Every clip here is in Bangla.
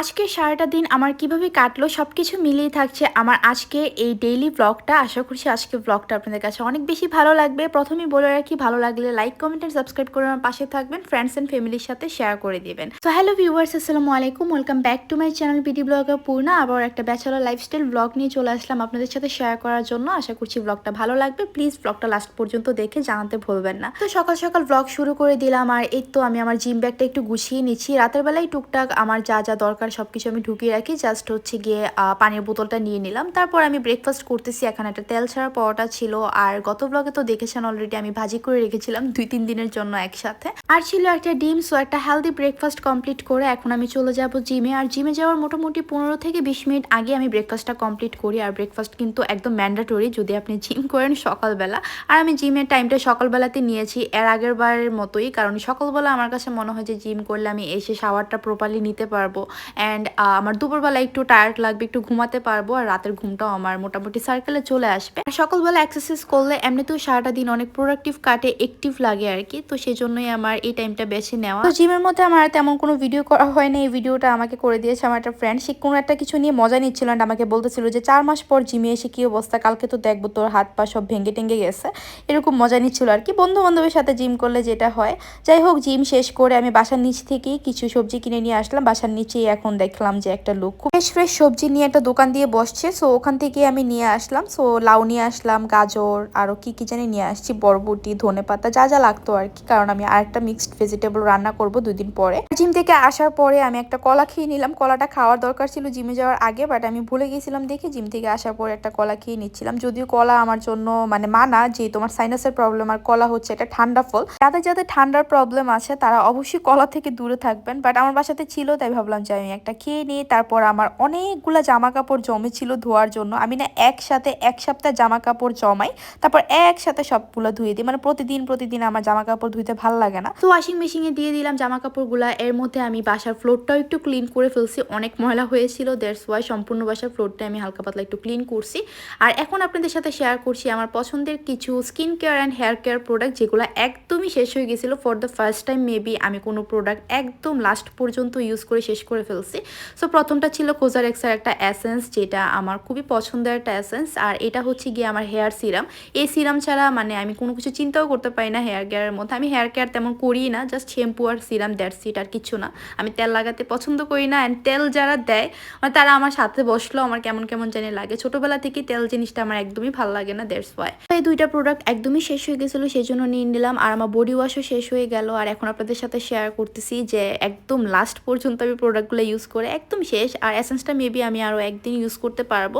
আজকে সারাটা দিন আমার কীভাবে কাটলো সব কিছু মিলিয়ে থাকছে আমার আজকে এই ডেইলি ব্লগটা আশা করছি আজকে ব্লগটা আপনাদের কাছে অনেক বেশি ভালো লাগবে। প্রথমেই বলে রাখি, ভালো লাগলে লাইক কমেন্ট এন্ড সাবস্ক্রাইব করে আমার পাশে থাকবেন। ফ্রেন্ডস এন্ড ফ্যামিলির সাথে শেয়ার করে দিবেন। তো হ্যালো ভিউয়ার্স আসসালামু আলাইকুম। Welcome back to my channel BD blogger Purna আবার একটা ব্যাচেলর লাইফস্টাইল ব্লগ নিয়ে চলে আসলাম আপনাদের সাথে শেয়ার করার জন্য। আশা করছি ব্লগটা ভালো লাগবে। প্লিজ ব্লগটা লাস্ট পর্যন্ত দেখে জানাতে ভুলবেন না। তো সকাল সকাল ব্লগ শুরু করে দিলাম। আর এই তো আমি আমার জিম ব্যাগটা একটু গুছিয়ে নিচ্ছি। রাতের বেলায় টুকটাক আমার যা যা দরকার সবকিছু আমি ঢুকিয়ে রাখি। জাস্ট হচ্ছে গিয়ে পানির বোতলটা নিয়ে নিলাম। তারপর আমি ব্রেকফাস্ট করতেছি। এখানে একটা তেল ছাড়া পরোটা ছিল। আর গত ব্লগে তো দেখেছেন অলরেডি আমি ভাজি করে রেখেছিলাম দুই তিন দিনের জন্য একসাথে। আর ছিল একটা ডিম সো একটা হেলদি ব্রেকফাস্ট কমপ্লিট করে এখন আমি চলে যাব জিমে আর জিমে যাওয়ার মোটামুটি পনেরো থেকে বিশ মিনিট আগে আমি ব্রেকফাস্টটা কমপ্লিট করি। আর ব্রেকফাস্ট কিন্তু একদম ম্যান্ডাটরি যদি আপনি জিম করেন সকালবেলা। আর আমি জিমের টাইমটা সকালবেলাতে নিয়েছি, এর আগের বারের মতোই। কারণ সকালবেলা আমার কাছে মনে হয় যে জিম করলে আমি এসে শাওয়ারটা প্রপারলি নিতে পারব। অ্যান্ড আমার দুপুরবেলা একটু টায়ার্ড লাগবে, একটু ঘুমাতে পারব, আর রাতের ঘুমটাও আমার মোটামুটি সার্কেলে চলে আসবে। সকালবেলা এক্সারসাইজ করলে এমনিতেও সারাটা দিন অনেক প্রোডাক্টিভ কাটে অ্যাক্টিভ লাগে আর কি, তো সেই জন্যই আমার এই টাইমটা বেছে নেওয়া। তো জিমের মধ্যে আমার তেমন কোনো ভিডিও করা হয়নি, এই ভিডিওটা আমাকে করে দিয়েছে আমার একটা ফ্রেন্ড সে কোনো একটা কিছু নিয়ে মজা নিচ্ছিল and আমাকে বলতেছিল যে চার মাস পর জিমে এসে কি অবস্থা, কালকে তো দেখব তোর হাত পা সব ভেঙে টেঙ্গে গেছে, এরকম মজা নিচ্ছিল আর কি। বন্ধু বান্ধবের সাথে জিম করলে যেটা হয়, যাই হোক জিম শেষ করে আমি বাসার নিচ থেকেই কিছু সবজি কিনে নিয়ে আসলাম, বাসার নিচেই এখন দেখলাম যে একটা লোক খুব ফ্রেশ ফ্রেশ সবজি নিয়ে একটা দোকান দিয়ে বসছে সো ওখান থেকে আমি নিয়ে আসলাম। সো লাউ নিয়ে আসলাম, গাজর আরও কি কি জানি নিয়ে আসছি, বরবটি ধনে পাতা যা যা লাগতো আর কি। কারণ আমি আরেকটা মিক্সড ভেজিটেবল রান্না করব দুই দিন পরে। জিম থেকে আসার পরে আমি একটা কলা খেয়ে নিলাম। কলাটা খাওয়ার দরকার ছিল জিমে যাওয়ার আগে বাট আমি ভুলে গেছিলাম দেখে জিম থেকে আসার পরে একটা কলা খেয়ে নিচ্ছিলাম। যদিও কলা আমার জন্য মানে মানা, যে তোমার সাইনাসের প্রবলেম আর কলা হচ্ছে একটা ঠান্ডা ফল। যাদের যাদের ঠান্ডার প্রবলেম আছে, তারা অবশ্যই কলা থেকে দূরে থাকবেন বাট আমার বাসাতে ছিল, তাই ভাবলাম যে আমি একটা খেয়ে নিই, তারপর আমার অনেকগুলা জামা কাপড় জমে ছিল ধোয়ার জন্য, আমি না একসাথে এক সপ্তাহ জামা কাপড় জমাই, তারপর একসাথে সবগুলো ধুয়ে দিই। মানে প্রতিদিন প্রতিদিন আমার জামা কাপড় ধুইতে ভালো লাগে না। তো ওয়াশিং মেশিনে দিয়ে দিলাম জামা কাপড়গুলা এর মধ্যে আমি বাসার ফ্লোরটাও একটু ক্লিন করে ফেলছি, অনেক ময়লা হয়েছিল দ্যাটস ওয়াই সম্পূর্ণ বাসার ফ্লোরটা আমি হালকা পাতলা একটু ক্লিন করছি। আর এখন আপনাদের সাথে শেয়ার করছি আমার পছন্দের কিছু skin care and hair care product যেগুলো একদমই শেষ হয়ে গেছিল for the first time maybe আমি কোনো প্রোডাক্ট একদম লাস্ট পর্যন্ত ইউজ করে শেষ করে ফেলছি। সো প্রথমটা ছিল কোজার এক্সের একটা অ্যাসেন্স যেটা আমার খুবই পছন্দের একটা অ্যাসেন্স আর এটা হচ্ছে গিয়ে আমার হেয়ার সিরাম এই সিরাম ছাড়া মানে আমি কোনো কিছু চিন্তাও করতে পারি না হেয়ার কেয়ারের মধ্যে। আমি হেয়ার কেয়ার তেমন করি না জাস্ট শ্যাম্পু আর সিরাম দ্যাটস ইট আর কিছু না। আমি তেল লাগাতে পছন্দ করি না অ্যান্ড তেল যারা দেয় মানে তারা আমার সাথে বসল আমার কেমন কেমন জানি লাগে। ছোটোবেলা থেকে তেল জিনিসটা আমার একদমই ভালো লাগে না দ্যাটস ওয়াই এই দুইটা প্রোডাক্ট একদমই শেষ হয়ে গেছিল সেই জন্য নিয়ে নিলাম, আর আমার বডি ওয়াশও শেষ হয়ে গেল। আর এখন আপনাদের সাথে শেয়ার করতেছি যে, একদম লাস্ট পর্যন্ত আমি প্রোডাক্টগুলো ইউজ করে একদম শেষ। আর এসেন্সটা মেবি আমি আরও একদিন ইউজ করতে পারব।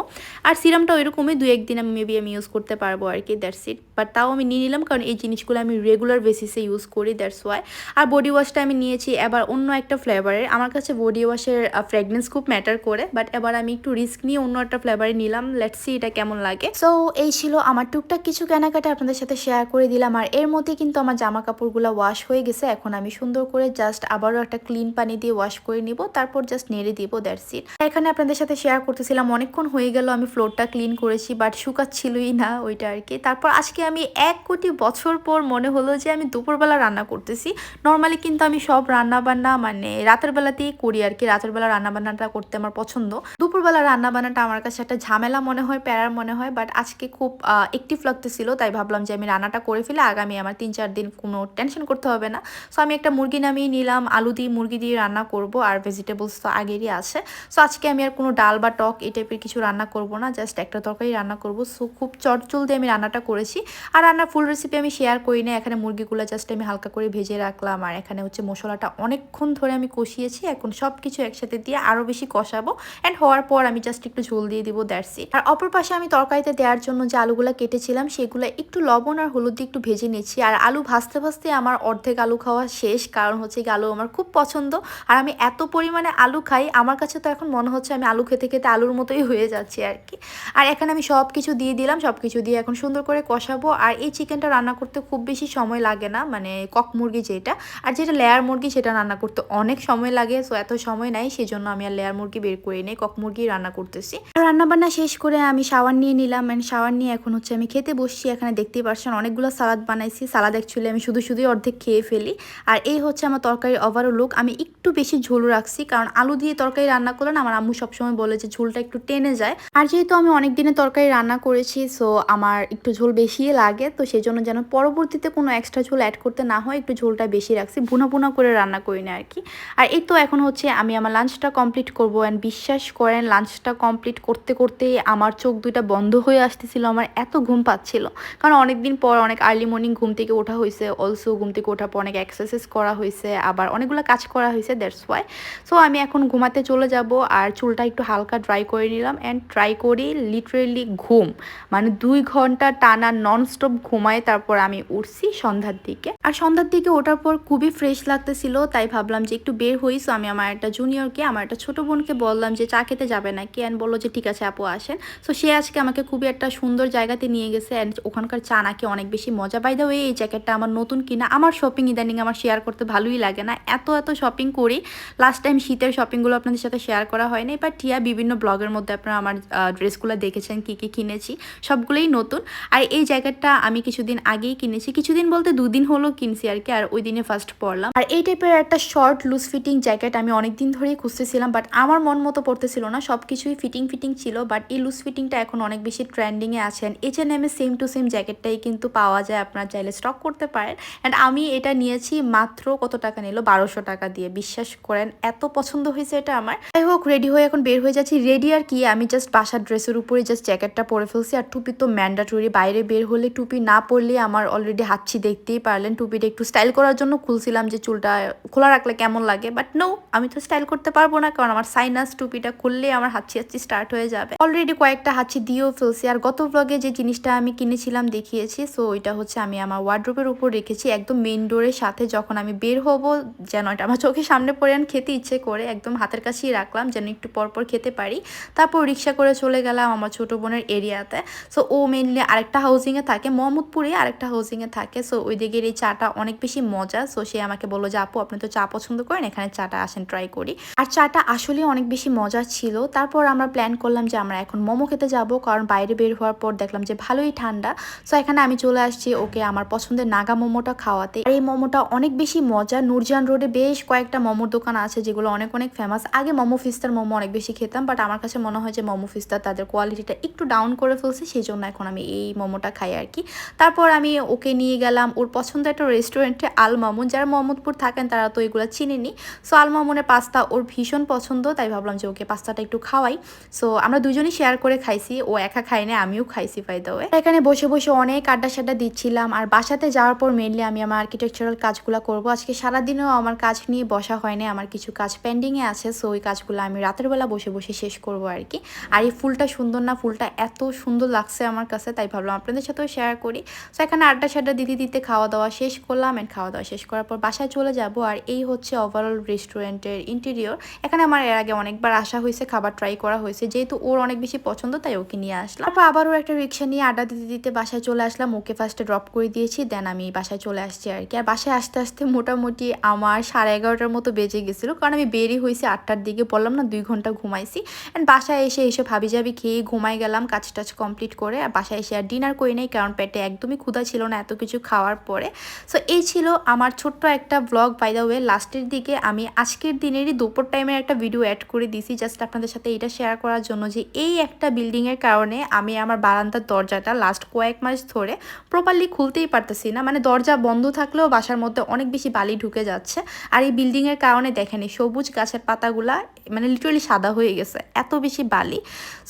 আর সিরামটা ওইরকমই দু একদিন আমি মেবি আমি ইউজ করতে পারব আর কি দ্যাটস ইট বাট তাও আমি নিয়ে নিলাম কারণ এই জিনিসগুলো আমি রেগুলার বেসিসে ইউজ করি দ্যাটস ওয়াই আর বডি ওয়াশটা আমি নিয়েছি এবার অন্য একটা ফ্লেভারের আমার কাছে বডি ওয়াশের ফ্র্যাগনেন্স খুব ম্যাটার করে বাট এবার আমি একটু রিস্ক নিয়ে অন্য একটা ফ্লেভারে নিলাম। লেটস এটা কেমন লাগে। সো এই ছিল আমার টুকটাক কিছু কেনাকাটা, আপনাদের সাথে শেয়ার করে দিলাম। আর এর মধ্যে কিন্তু আমার জামা কাপড়গুলো ওয়াশ হয়ে গেছে, এখন আমি সুন্দর করে জাস্ট আবারও একটা ক্লিন পানি দিয়ে ওয়াশ করে নিব, তারপর জাস্ট নেড়ে দিব দ্যাটস ইট এখানে আপনাদের সাথে শেয়ার করতেছিলাম, অনেকক্ষণ হয়ে গেল, আমি ফ্লোরটা ক্লিন করেছি বাট শুকাচ্ছিলই না ওইটা আর কি। তারপর আজকে আমি এক কোটি বছর পর মনে হলো যে আমি দুপুরবেলা রান্না করতেছি। নর্মালি কিন্তু আমি সব রান্না বান্না মানে রাতের বেলাতেই করি আর কি, রাতের বেলা রান্না বান্নাটা করতে আমার পছন্দ। দুপুরবেলা রান্না বান্নাটা আমার কাছে একটা ঝামেলা মনে হয়, প্যারার মনে হয় বাট আজকে খুব একটিভ লাগতেছিল, তাই ভাবলাম যে আমি রান্নাটা করে ফেলে আগামী আমার তিন চার দিন কোনো টেনশন করতে হবে না। সো আমি একটা মুরগি নামিয়ে নিলাম, আলু দিয়ে মুরগি দিয়ে রান্না করব, আর ভেজিটেবলস তো আগেরই আছে। সো আজকে আমি আর কোনো ডাল বা টক এই টাইপের কিছু রান্না করব না জাস্ট একটা তরকারি রান্না করব। সো খুব চটচল দিয়ে আমি রান্নাটা করেছি। আর রান্নার ফুল রেসিপি আমি শেয়ার করি না এখানে মুরগিগুলো জাস্ট আমি হালকা করে ভেজে রাখলাম, আর এখানে হচ্ছে মশলাটা অনেকক্ষণ ধরে আমি কষিয়েছি, এখন সব কিছু একসাথে দিয়ে আরও বেশি কষাবো। অ্যান্ড হওয়ার পর আমি জাস্ট একটু ঝোল দিয়ে দিব দ্যাটস ইট আর অপর পাশে আমি তরকারিতে দেওয়ার জন্য যে আলুগুলো কেটেছিলাম, সেগুলো একটু লবণ আর হলুদ দিয়ে একটু ভেজে নিচ্ছি। আর আলু ভাজতে ভাজতে আমার অর্ধেক আলু খাওয়া শেষ, কারণ হচ্ছে আলু আমার খুব পছন্দ। আর আমি এত পরিমাণে আলু খাই, আমার কাছে তো এখন মনে হচ্ছে আমি আলু খেতে খেতে আলুর মতোই হয়ে যাচ্ছে আর কি। আর এখানে আমি সব কিছু দিয়ে দিলাম সব কিছু দিয়ে এখন সুন্দর করে কষাবো। আর এই চিকেনটা রান্না করতে খুব বেশি সময় লাগে না মানে কক মুরগি যেটা। আর যেটা লেয়ার মুরগি সেটা রান্না করতে অনেক সময় লাগে, সো এত সময় নাই সেই জন্য আমি আর লেয়ার মুরগি বের করে নিই, কক মুরগি রান্না করতেছি। রান্নাবান্না শেষ করে আমি শাওয়ার নিয়ে নিলাম অ্যান্ড শাওয়ার নিয়ে এখন হচ্ছে আমি খেতে বসছি। এখানে দেখতেই পারছেন অনেকগুলো সালাদ বানাইছি। সালাদ অ্যাকচুয়ালি আমি শুধু শুধুই অর্ধেক খেয়ে ফেলি। আর এই হচ্ছে আমার তরকারির ওভারঅল লুক আমি একটু বেশি ঝোল রাখছি কারণ আলু দিয়ে তরকারি রান্না করলে না আমার আম্মু সবসময় বলে যে ঝোলটা একটু টেনে যায়। আর যেহেতু আমি অনেক দিনে তরকারি রান্না করেছি সো আমার একটু ঝোল বেশিই লাগে। তো সেই জন্য যেন পরবর্তীতে কোনো এক্সট্রা ঝোল অ্যাড করতে না হয়, একটু ঝোলটা বেশি রাখছি, ভুনা ভুনা করে রান্না করি না আর কি আর এই তো এখন হচ্ছে আমি আমার লাঞ্চটা কমপ্লিট করব অ্যান্ড বিশ্বাস করেন লাঞ্চটা কমপ্লিট করতে করতেই আমার চোখ দুইটা বন্ধ হয়ে আসতেছিল, আমার এত ঘুম পাচ্ছিল। কারণ অনেক দিন পর, অনেক আর্লি মর্নিং ঘুম থেকে ওঠা হয়েছে অলসো ঘুম থেকে ওঠার পর অনেক এক্সারসাইজ করা হয়েছে, আবার অনেকগুলো কাজ করা হয়েছে দ্যাটস ওয়াই সো আমি এখন ঘুমাতে চলে যাব আর চুলটা একটু হালকা ড্রাই করে নিলাম অ্যান্ড ট্রাই করি লিটারেলি ঘুম। মানে দুই ঘণ্টা টানা ননস্টপ ঘুমায়, তারপর আমি উঠছি সন্ধ্যার দিকে। আর সন্ধ্যার দিকে ওঠার পর খুবই ফ্রেশ লাগতেছিল, তাই ভাবলাম যে একটু বের হই। সো আমি আমার একটা জুনিয়রকে আমার একটা ছোট বোনকে বললাম যে চা খেতে যাবে নাকি? অ্যান্ড বলল যে, ঠিক আছে আপু আসেন। সো সে আজকে আমাকে খুবই একটা সুন্দর জায়গাতে নিয়ে গেছে অ্যান্ড ওখানকার চা নাকি অনেক বেশি মজা। পাই দেওয়া এই জ্যাকেটটা আমার নতুন কিনা, আমার শপিং ইদানিং আমার শেয়ার করতে ভালোই লাগে না। এত এত শপিং করি। লাস্ট টাইম শীতের শপিংগুলো আপনাদের সাথে শেয়ার করা হয়নি বাট টিয়া বিভিন্ন ব্লগের মধ্যে আপনারা আমার ড্রেসগুলো দেখেছেন, কী কী কিনেছি, সবগুলোই নতুন। আর এই জ্যাকেটটা আমি কিছুদিন আগেই কিনেছি। কিছুদিন বলতে দুদিন হলো কিনছি আর কি, আর ওই দিনে ফার্স্ট পরলাম। আর এই টাইপের একটা শর্ট লুজ ফিটিং জ্যাকেট আমি অনেক দিন ধরেই খুঁজতেছিলাম বাট আমার মন মতো পড়তেছিল না। সব কিছুই ফিটিং ফিটিং ছিল বাট এই লুজ ফিটিংটা এখন অনেক বেশি ট্রেন্ডিংয়ে আছেন এইচ এন এমে সেম টু সেম জ্যাকেটটাই কিন্তু পাওয়া যায়, আপনার চাইলে স্টক করতে পারেন অ্যান্ড আমি এটা নিয়েছি মাত্র কত টাকা নিল? বারোশো টাকা দিয়ে, বিশ্বাস করেন, এত পছন্দ হয়েছে এটা আমার। যাই হোক রেডি হয়ে এখন বের হয়ে যাচ্ছি রেডি আর কি, আমি জাস্ট বাসার ড্রেসের উপরে জাস্ট জ্যাকেটটা পরে ফেলছি আর টুপি তো ম্যান্ডাটরি বাইরে বের হলে টুপি না পরলে আমার অলরেডি হাঁচি দেখতেই পারলেন, টুপিটা একটু স্টাইল করার জন্য খুলছিলাম যে চুলটা খোলা রাখলে কেমন লাগে বাট নো আমি তো স্টাইল করতে পারব না, কারণ আমার সাইনাস টুপিটা খুললে আমার হাঁচি হাঁচি স্টার্ট হয়ে যাবে। অলরেডি কয়েকটা হাঁচি দিয়েও ফেলছি। আর গত ব্লগে যে জিনিসটা আমি কিনেছিলাম দেখিয়েছি সো ওইটা হচ্ছে আমি আমার ওয়ার্ড্রোপের উপর রেখেছি। একদম মেইন ডোরের সাথে যখন আমি বের হব, যেন এটা আমার চোখের সামনে পড়ে আন খেতে ইচ্ছে করে, একদম হাতের কাছেই রাখলাম, যেন একটু পরপর খেতে পারি। তারপর রিক্সা করে চলে গেলাম আমার ছোট বোনের এরিয়াতে। সো ও মেনলি আরেকটা হাউজিংয়ে থাকে, মোহাম্মদপুরে আরেকটা হাউজিংয়ে থাকে। সো ওই দিকের এই চাটা অনেক বেশি মজা। সো সে আমাকে বলল যে, আপু, আপনি তো চা পছন্দ করেন, এখানে চাটা আসেন ট্রাই করি। আর চাটা আসলে অনেক বেশি মজা ছিল। তারপর আমরা প্ল্যান করলাম যে আমরা এখন মোমো খেতে যাব, কারণ বাইরে বের হওয়ার পর দেখলাম যে ভালোই ঠান্ডা। সো এখানে আমি চলে আসছি ওকে আমার পছন্দের নাগা মোমোটা খাওয়াতে। আর এই মোমোটা অনেক বেশি মজা নুরজান রোডে বেশ কয়েকটা মোমোর দোকান আছে যেগুলো অনেক অনেক ফেমাস আগে মোমো ফিস্তার মোমো অনেক বেশি খেতাম বাট আমার কাছে মনে হয় যে মোমো ফিস্তার তাদের কোয়ালিটিটা একটু ডাউন করে ফেলছে সেই জন্য এখন আমি এই মোমোটা খাই আর কি। তারপর আমি ওকে নিয়ে গেলাম ওর পছন্দের একটা রেস্টুরেন্টে আল মামুন যারা মোহাম্মদপুর থাকেন তারা তো এগুলো চিনেনি সো আল মামুনের পাস্তা ওর ভীষণ পছন্দ, তাই ভাবলাম যে ওকে পাস্তাটা একটু খাওয়াই। সো আমরা দুজনই শেয়ার করে খাইছি, ও একা খাই না আমিও খাইছি ফাই দেওয়া এখানে বসে বসে অনেক আড্ডা সাড্ডা দিচ্ছিলাম, আর বাসাতে যাওয়ার পর মেনলি আমি আমার আর্কিটেকচারাল কাজগুলো করব। আজকে সারাদিনও আমার কাজ নিয়ে বসা হয়নি আমার কিছু কাজ পেন্ডিংয়ে আছে সো ওই কাজগুলো আমি রাতের বেলা বসে বসে শেষ করব আর কি। আর এই ফুলটা সুন্দর না, ফুলটা এত সুন্দর লাগছে আমার কাছে, তাই ভাবলাম আপনাদের সাথেও শেয়ার করি। সো এখানে আড্ডা সাড্ডা দিতে দিতে খাওয়া দাওয়া শেষ করলাম অ্যান্ড খাওয়া দাওয়া শেষ করার পর বাসায় চলে যাব, আর এই হচ্ছে ওভারঅল রেস্টুরেন্টের ইন্টেরিয়র এখানে আমার এর আগে অনেকবার আসা হয়েছে, খাবার ট্রাই করা হয়েছে যেহেতু ওর অনেক বেশি পছন্দ, তাই ওকে নিয়ে আসলাম। তারপর আবারও একটা রিক্সা নিয়ে আড্ডা দিতে দিতে বাসায় চলে আসলাম। ওকে ফার্স্টে ড্রপ করে দিয়েছি দেন আমি বাসায় চলে আসছি আর কি। আর বাসায় আসতে আসতে মোটামুটি আমার সাড়ে এগারোটার মতো বেজে গেছিল। কারণ আমি বেরি হয়েছি আটটার দিকে, বললাম না দুই ঘণ্টা ঘুমাইছি। অ্যান্ড বাসায় এসে এসে ভাবি যাবি, খেয়ে ঘুমাই গেলাম, কাজ টাজ কমপ্লিট করে। আর বাসায় এসে আর ডিনার করি নাই, কারণ পেটে একদমই ক্ষুধা ছিল না এত কিছু খাওয়ার পরে। সো এই ছিল আমার ছোট্ট একটা ব্লগ বাই দ্য ওয়ে লাস্টের দিকে আমি আজকের দিনেরই দুপুর টাইমের একটা ভিডিও অ্যাড করে দিছি জাস্ট আপনাদের সাথে এটা শেয়ার করার জন্য যে এই একটা বিল্ডিংয়ের কারণে আমি আমার বারান্দার দরজাটা লাস্ট কয়েক মাস ধরে প্রপারলি খুলতেই পারতেছি না। মানে দরজা বন্ধ থাকলেও বাসার মধ্যে অনেক বেশি বালি ঢুকে যাচ্ছে। আর এই বিল্ডিংয়ের কারণে দেখেন সবুজ গাছের পাতাগুলা মানে লিটারালি সাদা হয়ে গেছে, এত বেশি বালি।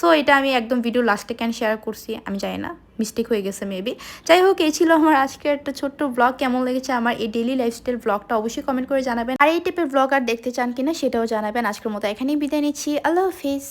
সো এটা আমি একদম ভিডিও লাস্টে কেন শেয়ার করছি, আমি জানি না মিস্টেক হয়ে গেছে মেবি যাই হোক, এই ছিল আমার আজকের একটা ছোট্ট ব্লগ কেমন লেগেছে আমার এই ডেলি লাইফস্টাইল ব্লগটা অবশ্যই কমেন্ট করে জানাবেন। আর এই টাইপের ব্লগ আর দেখতে চান কিনা সেটাও জানাবেন। আজকের মতো এখানেই বিদায় নিচ্ছি। আল্লাহ হাফিজ।